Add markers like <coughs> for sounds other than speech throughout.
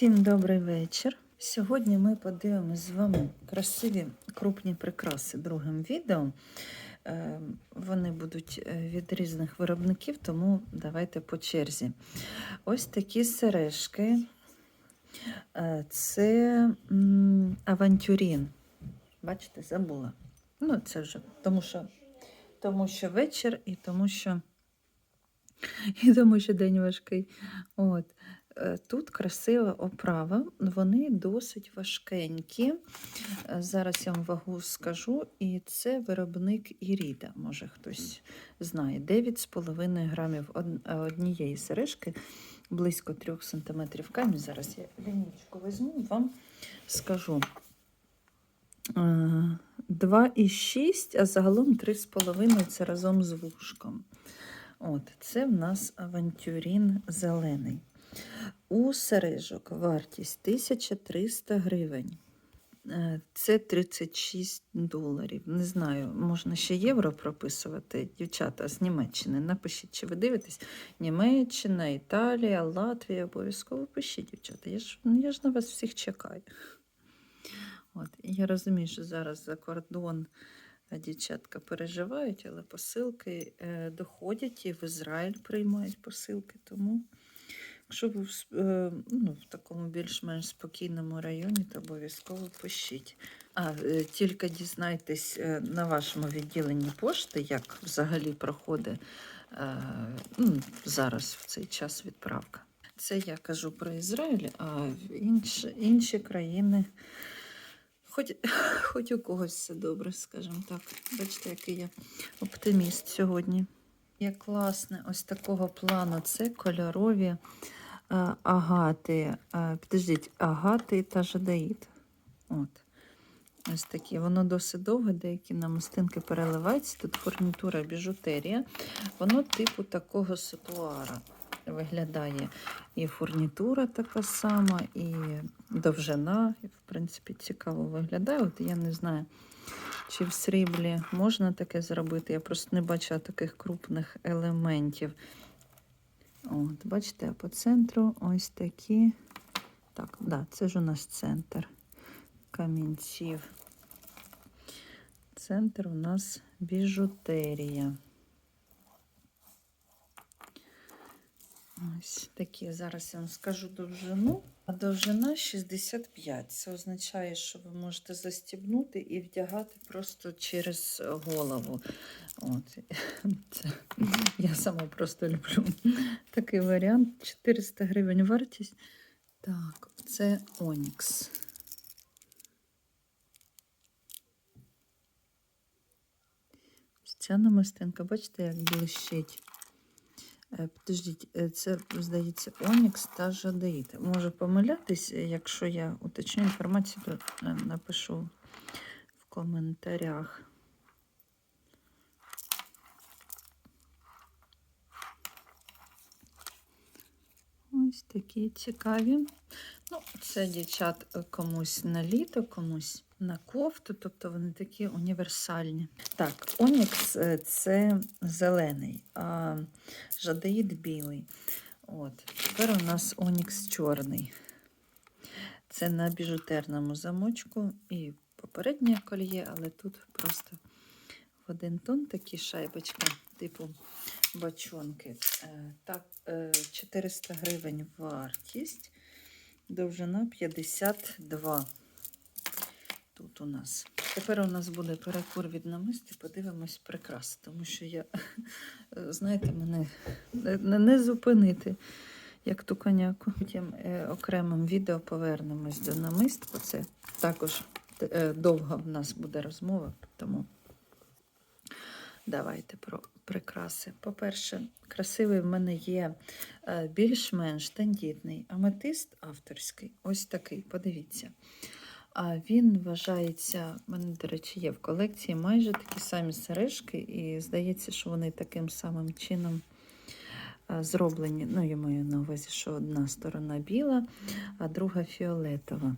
Всім добрий вечір. Сьогодні ми подивимося з вами красиві крупні прикраси другим відео. Е, Вони будуть е, від різних виробників, тому давайте по черзі. Ось такі сережки. Е, Це авантюрін. Бачите, забула. Ну, це вже тому що, тому що вечір і тому що, і тому що день важкий. От. Е, Тут красива оправа, вони досить важкенькі. Е, Зараз я вам вагу скажу, і це виробник Іріда, може хтось знає. 9,5 грамів е, однієї сережки, близько 3 см камінь. Зараз я лінійку візьму, вам скажу. Е, 2,6, а загалом 3,5 це разом з вушком. От, це в нас авантюрін зелений. У сережок вартість 1300 гривень. Е, Це 36 доларів. Не знаю, можна ще євро прописувати. Дівчата з Німеччини. Напишіть, чи ви дивитесь. Німеччина, Італія, Латвія. Обов'язково пишіть, дівчата. Я ж, ну, я ж на вас всіх чекаю. От. Я розумію, що зараз за кордон е, дівчатка переживають, але посилки е, доходять і в Ізраїль приймають посилки. Тому. Ви в, е, ну, в такому більш-менш спокійному районі, то обов'язково пишіть. А е, тільки дізнайтесь е, на вашому відділенні пошти, як взагалі проходить ну, зараз в цей час відправка. Це я кажу про Ізраїль, а інші, інші країни, хоч, <laughs> хоч у когось все добре, скажімо так. Бачите, який я оптиміст сьогодні. Є класне ось такого плану. Це кольорові агати. Е, Підождіть, агати та жадаїд. От. Ось такі. Воно досить довге, деякі намистинки переливаються. Тут фурнітура біжутерія. Воно типу такого сатуара виглядає. І фурнітура така сама, і довжина, і, в принципі, цікаво виглядає. От я не знаю, чи в сріблі можна таке зробити. Я просто не бачила таких крупних елементів. От, бачите, по центру ось такі. Так, да, це ж у нас центр камінців. Центр у нас біжутерія. Ось такі. Зараз я вам скажу довжину. А довжина 65. Це означає, що ви можете застібнути і вдягати просто через голову. От. <laughs> Це, я сама просто люблю такий варіант. 400 гривень вартість. Так, це Онікс. Ось Ця намистинка, бачите, як блищить. Е, Підождіть, е, це, здається, Онікс та Жадеїд. Можу помилятись, е, якщо я уточню інформацію, то напишу в коментарях. Ось такі цікаві. Ну, це дівчат комусь на літо, комусь на кофту, тобто вони такі універсальні. Так, Онікс е, це зелений, а жадеїд білий. От. Тепер у нас Онікс чорний. Це на біжутерному замочку і попереднє кольє, але тут просто в один тон такі шайбочки, типу бачонки. Е, Так, е, 400 гривень вартість. Довжина 52. Тут у нас. Тепер у нас буде перекур від намисти, подивимось прикрас, тому що я, <laughs> знаєте, мене не, не зупинити, як ту коняку. Потім е, окремим відео повернемось до намист, бо це також е, довго в нас буде розмова, тому давайте про прикраси. По-перше, красивий в мене є е, більш-менш тендітний аметист авторський. Ось такий, подивіться. Він вважається, в мене, до речі, є в колекції майже такі самі сережки, і здається, що вони таким самим чином зроблені. Ну, я маю на увазі, що одна сторона біла, а друга фіолетова.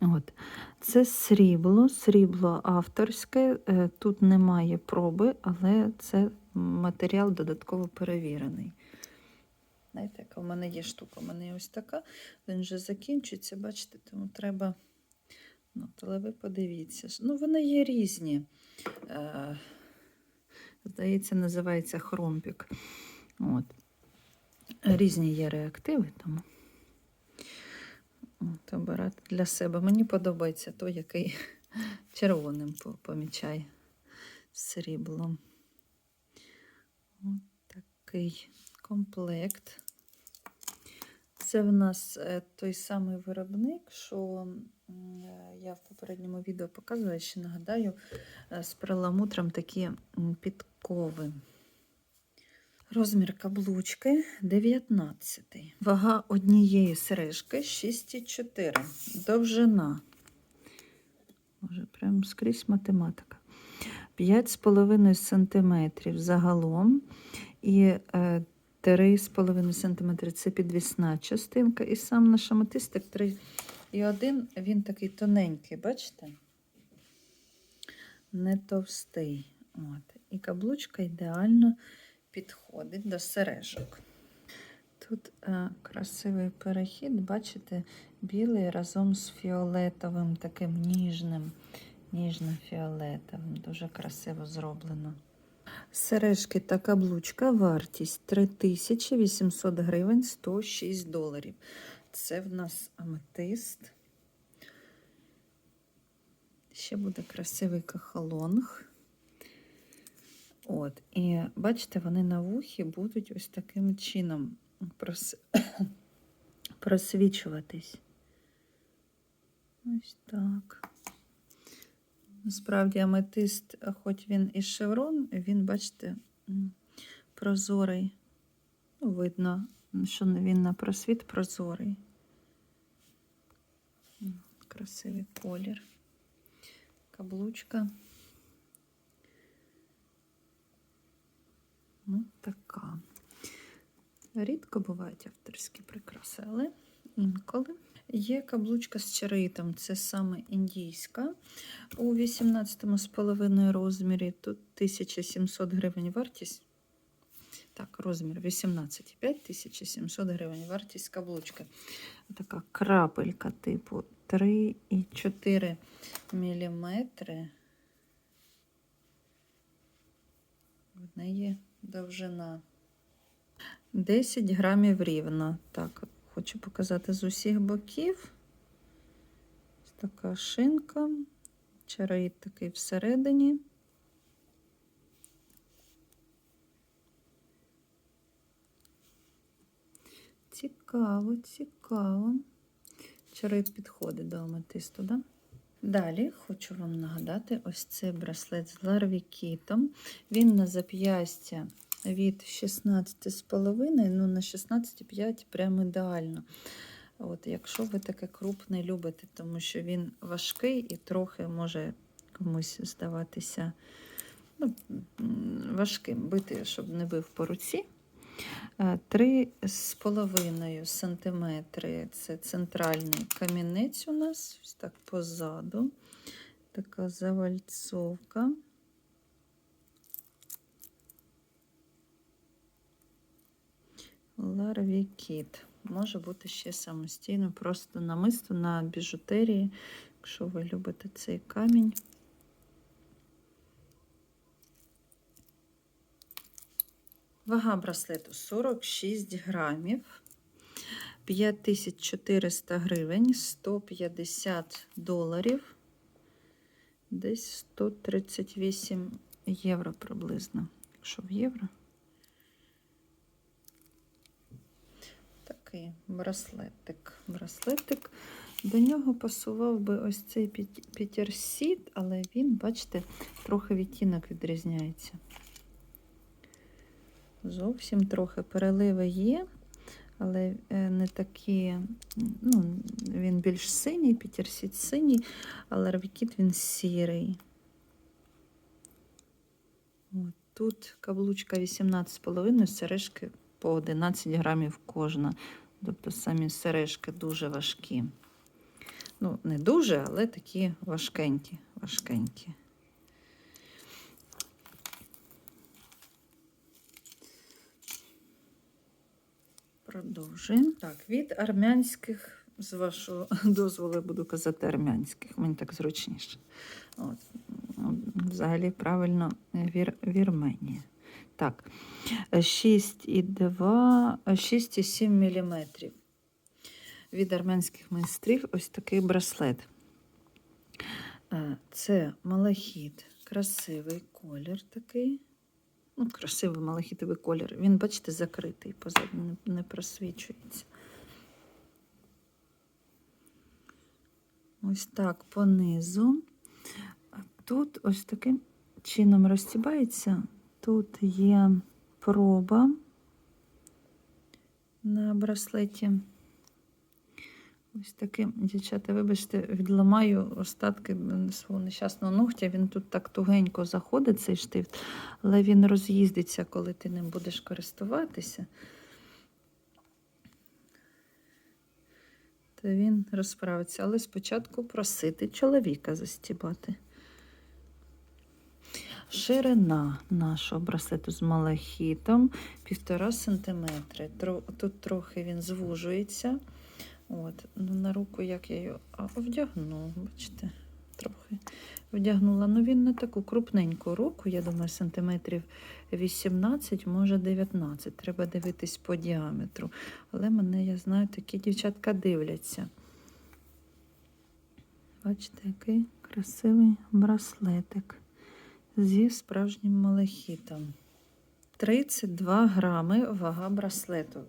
От. Це срібло, срібло авторське. е, Тут немає проби, але це матеріал додатково перевірений. Знаєте, яка в мене є штука, у мене є ось така, він вже закінчується, бачите, тому треба. Ну, але ви подивіться. Ну, вони є різні. Е, здається, називається хромпік. От. Різні є реактиви, тому от, обирати для себе. Мені подобається той, який <laughs> червоним по- помічає сріблом. От такий комплект. Це в нас е, той самий виробник, що е, я в попередньому відео показувала, ще нагадаю, е, з перламутром такі підкови. Розмір каблучки 19. Вага однієї сережки 6,4. Довжина. Може, прям скрізь математика. 5,5 см загалом. І 3,5 см це підвісна частинка. І сам наш аметистик 3,1 він такий тоненький, бачите? Не товстий. От. І каблучка ідеально підходить до сережок. Тут е, красивий перехід, бачите, білий разом з фіолетовим, таким ніжним, ніжно-фіолетовим. Дуже красиво зроблено. Сережки та каблучка, вартість 3800 гривень 106 доларів. Це в нас аметист. Ще буде красивий кахалонг. От, і бачите, вони на вухі будуть ось таким чином прос... <coughs> просвічуватись. Ось так. Насправді аметист, хоч він і шеврон, він, бачите, прозорий. Ну, видно, що він на просвіт прозорий. Красивий колір. Каблучка. Ну, така. Рідко бувають авторські прикраси, але інколи. Є каблучка з чаритом, це саме індійська. У 18,5 розмірі тут 1700 гривень вартість. Так, розмір 18,5 1700 гривень вартість каблучки. Така крапелька типу 3,4 мм. В неї довжина 10 грамів рівно. Так, хочу показати з усіх боків. Ось така шинка, чарит такий всередині. Цікаво, цікаво. Чарит підходить до аметисту, да? Далі хочу вам нагадати ось цей браслет з ларвікітом. Він на зап'ястя від 16,5, ну на 16,5 прям ідеально. От, Якщо ви таке крупне любите, тому що він важкий і трохи може комусь здаватися ну, важким бити, щоб не бив по руці. Е, 3,5 см це центральний камінець у нас, ось так позаду. Така завальцовка. Ларвікіт. Може бути ще самостійно, просто намисто на біжутерії, якщо ви любите цей камінь. Вага браслету 46 грамів, 5400 гривень, 150 доларів, десь 138 євро приблизно, якщо в євро. Такий браслетик. Браслетик. До нього пасував би ось цей пітерсіт, але він, бачите, трохи відтінок відрізняється. Зовсім трохи переливи є, але е, не такі, ну, він більш синій, пітерсіт синій, але рвікіт він сірий. От Тут каблучка 18,5, сережки по 11 грамів кожна. Тобто самі сережки дуже важкі. Ну, не дуже, але такі важкенькі, важкенькі. продовжуємо. Так, від армянських, з вашого <laughs> дозволу, я буду казати армянських, мені так зручніше. От. Взагалі правильно Вір, Вірменія. Так, 6,2, 6,7 мм. Від армянських майстрів ось такий браслет. Е, Це малахіт, красивий колір такий. Ну, красивий малахітовий колір. Він, бачите, закритий, позаду не, просвічується. Ось так понизу. Тут ось таким чином розтібається. Тут є проба на браслеті. Ось таким, дівчата, вибачте, відламаю остатки свого нещасного ногтя. Він тут так тугенько заходить, цей штифт, але він роз'їздиться, коли ти ним будеш користуватися. То він розправиться. Але спочатку просити чоловіка застібати. Ширина нашого браслету з малахітом 1,5 см. Тут трохи він звужується. От, ну, на руку як я його вдягну, бачите, трохи вдягнула. Ну він не таку крупненьку руку, я думаю, сантиметрів 18, може 19. Треба дивитись по діаметру. Але мене, я знаю, такі дівчатка дивляться. Бачите, який красивий браслетик зі справжнім малахітом. 32 грами вага браслету.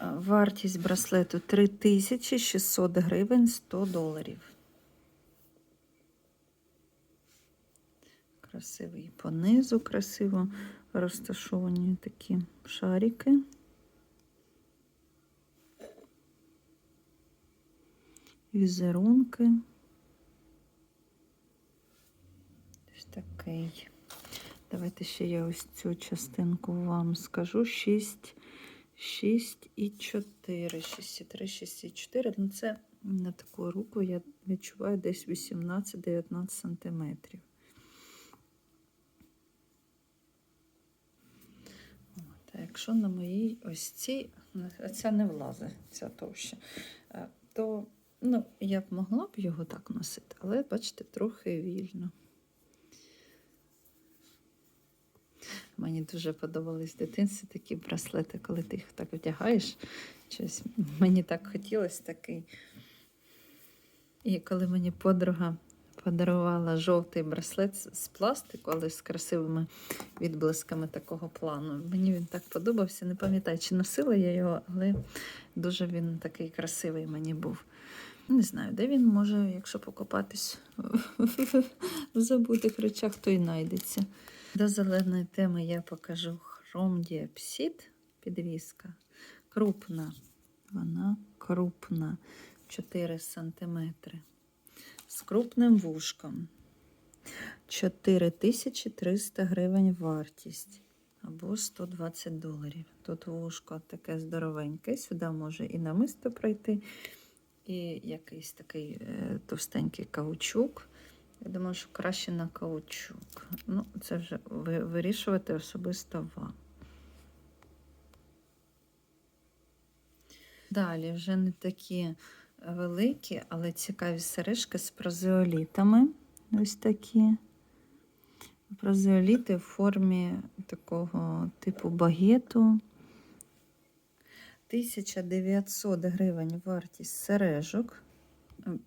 Вартість браслету 3600 гривень 100 доларів. Красивий по низу, красиво розташовані такі шарики. Візерунки. Ось такий. Давайте ще я ось цю частинку вам скажу. 6 6 і 4, 6 і 3, 6 і 4. Ну, це на таку руку я відчуваю десь 18-19 сантиметрів. Якщо на моїй ось цій, ця не влазить, ця товща, е, то ну, я б могла б його так носити, але, бачите, трохи вільно. Мені дуже подобались в дитинстві такі браслети, коли ти їх так вдягаєш. Щось мені так хотілося такий. І коли мені подруга подарувала жовтий браслет з- пластику, але з красивими відблисками такого плану. Мені він так подобався. Не пам'ятаю, чи носила я його, але дуже він такий красивий мені був. Не знаю, де він може, якщо покопатись <laughs> в забутих речах, то й знайдеться. До зеленої теми я покажу хромдіапсид, підвіска. Крупна. Вона крупна. 4 см. З крупним вушком. 4300 гривень вартість. Або 120 доларів. Тут вушко таке здоровеньке. Сюди може і намисто пройти, і якийсь такий е, товстенький каучук. Я думаю, що краще на каучук. Ну, це вже ви вирішувати особисто вам. Далі вже не такі великі, але цікаві сережки з прозеолітами. Ось такі. Прозеоліти в формі такого типу багету. 1900 гривень вартість сережок.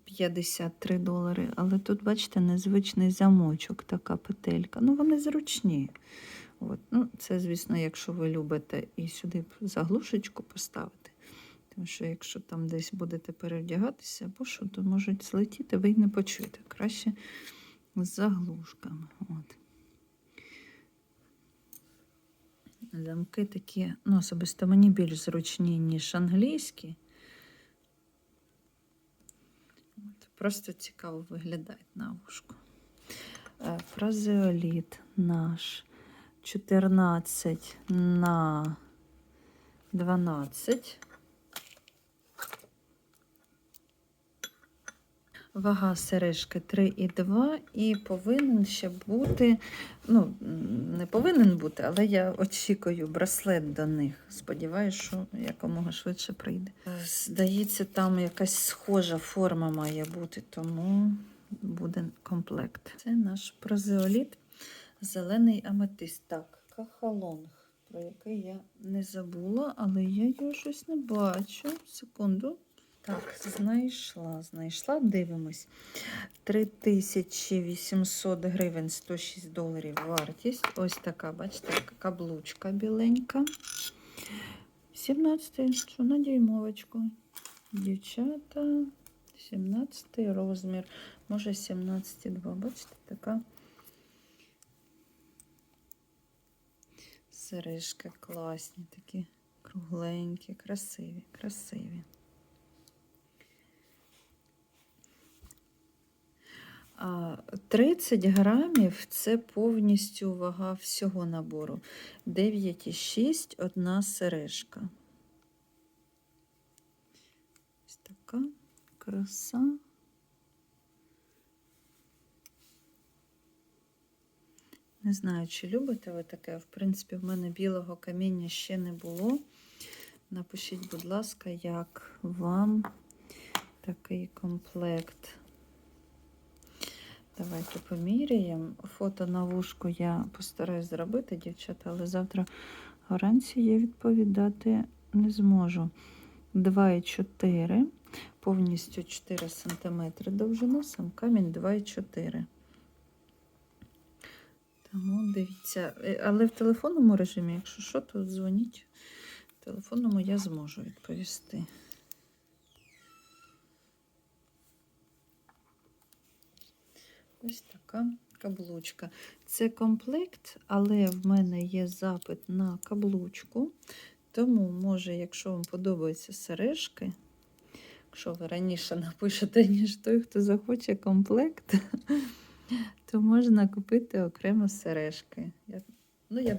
53 долари. Але тут, бачите, незвичний замочок, така петелька. Ну, вони зручні. От. Ну, Це, звісно, якщо ви любите і сюди заглушечку поставити. Тому що якщо там десь будете перевдягатися, або що, то можуть злетіти, ви й не почуєте. Краще з заглушками. От. Замки такі, ну, особисто мені більш зручні, ніж англійські. От, Просто цікаво виглядають на вушку. Е, Фразеоліт наш 14 на 12. Вага сережки 3,2 і повинен ще бути, ну, не повинен бути, але я очікую браслет до них. Сподіваюсь, що якомога швидше прийде. Здається, там якась схожа форма має бути, тому буде комплект. Це наш прозеоліт, зелений аметист. Так, кахалонг, про який я не забула, але я його щось не бачу. Секунду. Так, знайшла, знайшла, дивимось. 3800 гривень 106 доларів вартість. Ось така, бачите, каблучка біленька. 17 що на дюймовочку. Дівчата, 17-й розмір. Може 17,2. Бачите, така сережки класні, такі кругленькі, красиві, красиві. 30 грамів це повністю вага всього набору. 9,6 одна сережка. Ось така краса. Не знаю, чи любите ви таке. В принципі, в мене білого каміння ще не було. Напишіть, будь ласка, як вам такий комплект. Давайте поміряємо. Фото на вушку я постараюсь зробити, дівчата, але завтра вранці я відповідати не зможу. 2,4, повністю 4 см довжина, сам камінь 2,4. Тому дивіться, Е, але в телефонному режимі, якщо що, то дзвоніть. В телефонному я зможу відповісти. Ось така каблучка. Це комплект, але в мене є запит на каблучку. Тому, може, якщо вам подобаються сережки, якщо ви раніше напишете, <laughs> ніж той, хто захоче комплект, <laughs> то можна купити окремо сережки. Я, ну, я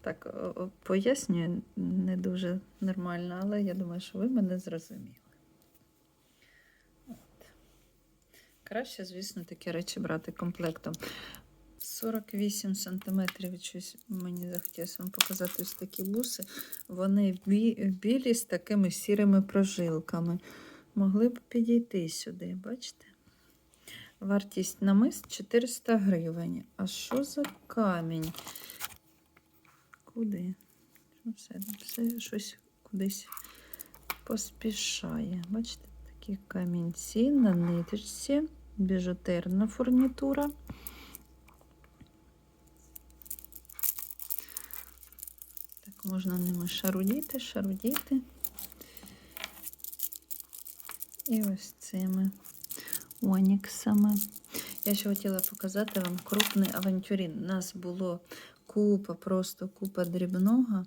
так пояснюю не дуже нормально, але я думаю, що ви мене зрозуміли. Краще, звісно, такі речі брати комплектом. 48 сантиметрів. Щось мені захотілося вам показати ось такі буси. Вони бі- білі з такими сірими прожилками. Могли б підійти сюди, бачите? Вартість намист 400 гривень. А що за камінь? Куди? Ну, Все, все щось кудись поспішає. Бачите, такі камінці на ниточці, біжутерна фурнітура. Так, можна ними шарудіти, шарудіти. І ось цими оніксами. Я ще хотіла показати вам крупний авантюрин. У нас було купа, просто купа дрібного.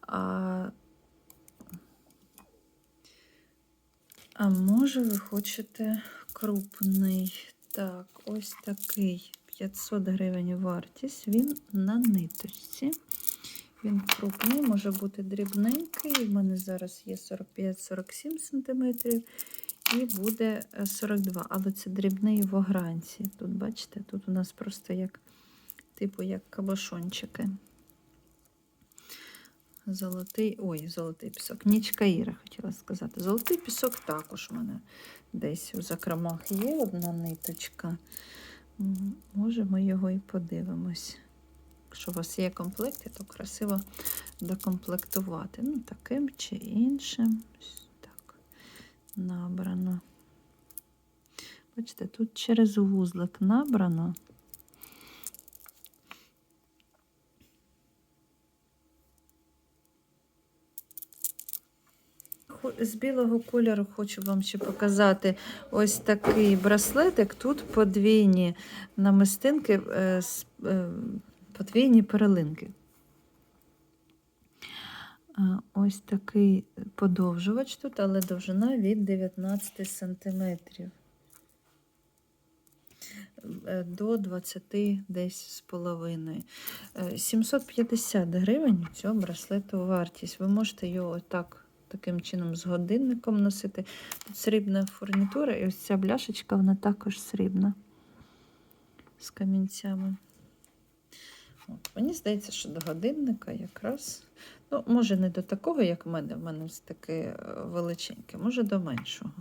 А, а може ви хочете крупний? Так, ось такий 500 гривень вартість. Він на ниточці. Він крупний, може бути дрібненький. У мене зараз є 45-47 см. І буде е, 42, але це дрібний в огранці. Тут, бачите, тут у нас просто як, типу, як кабашончики. Золотий, ой, золотий пісок. Нічка Іра, хотіла сказати. Золотий пісок також у мене десь у закромах є одна ниточка. Може, ми його і подивимось. Якщо у вас є комплекти, то красиво докомплектувати. Ну, таким чи іншим. Так, набрано. Бачите, тут через вузлик набрано. З білого кольору хочу вам ще показати ось такий браслетик. Тут подвійні намистинки, е, е, подвійні перелинки. Ось такий подовжувач тут, але довжина від 19 сантиметрів Е, до 20 десь з половиною. Е, 750 гривень цього браслету вартість. Ви можете його так таким чином з годинником носити. Тут срібна фурнітура, і ось ця бляшечка, вона також срібна з камінцями. От, мені здається, що до годинника якраз. Ну, може, не до такого, як в мене. В мене ось таке величеньке, може до меншого.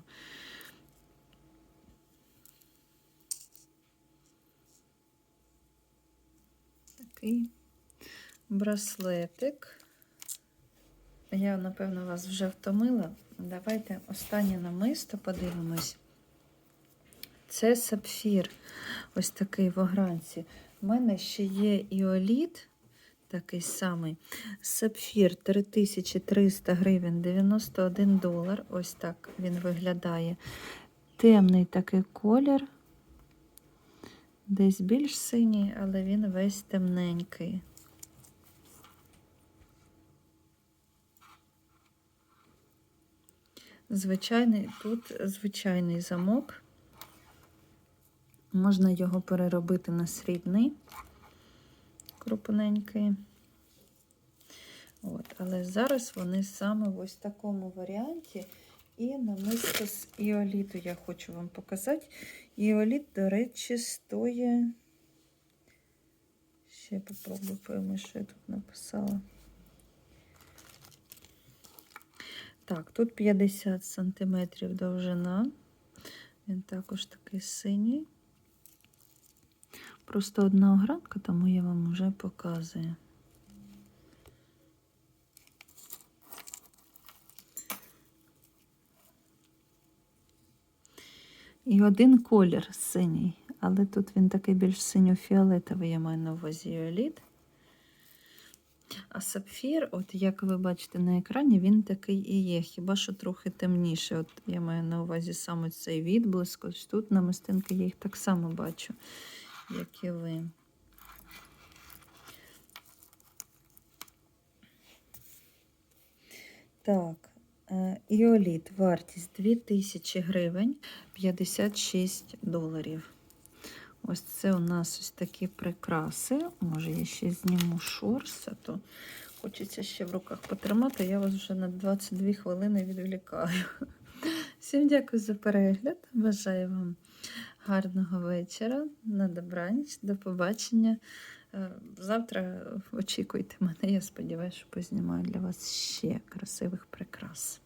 Такий браслетик. Я, напевно, вас вже втомила. Давайте останнє намисто подивимось. Це сапфір, ось такий в огранці. У мене ще є іоліт, такий самий. Сапфір 3300 гривень, 91 долар. Ось так він виглядає. Темний такий колір. Десь більш синій, але він весь темненький. Звичайний, тут звичайний замок. Можна його переробити на срібний, крупненький. От, але зараз вони саме в ось такому варіанті. І намисто з іоліту я хочу вам показати. Іоліт, до речі, стоїть. Ще попробую пойму, що я тут написала. Так, тут 50 см довжина. Він також такий синій. Просто одна огранка, тому я вам вже показую. І один колір синій, але тут він такий більш синьо-фіолетовий, я маю на увазі іоліт. А сапфір, от як ви бачите на екрані, він такий і є, хіба що трохи темніше. От Я маю на увазі саме цей відблиск. Ось тут на мистинки я їх так само бачу, як і ви. Так, е, іоліт, вартість 2000 гривень 56 доларів. Ось це у нас ось такі прикраси. Може, я ще зніму шорс, а то хочеться ще в руках потримати. Я вас вже на 22 хвилини відволікаю. <laughs> Всім дякую за перегляд. Бажаю вам гарного вечора. На добраніч, до побачення. Е, Завтра очікуйте мене. Я сподіваюся, що познімаю для вас ще красивих прикрас.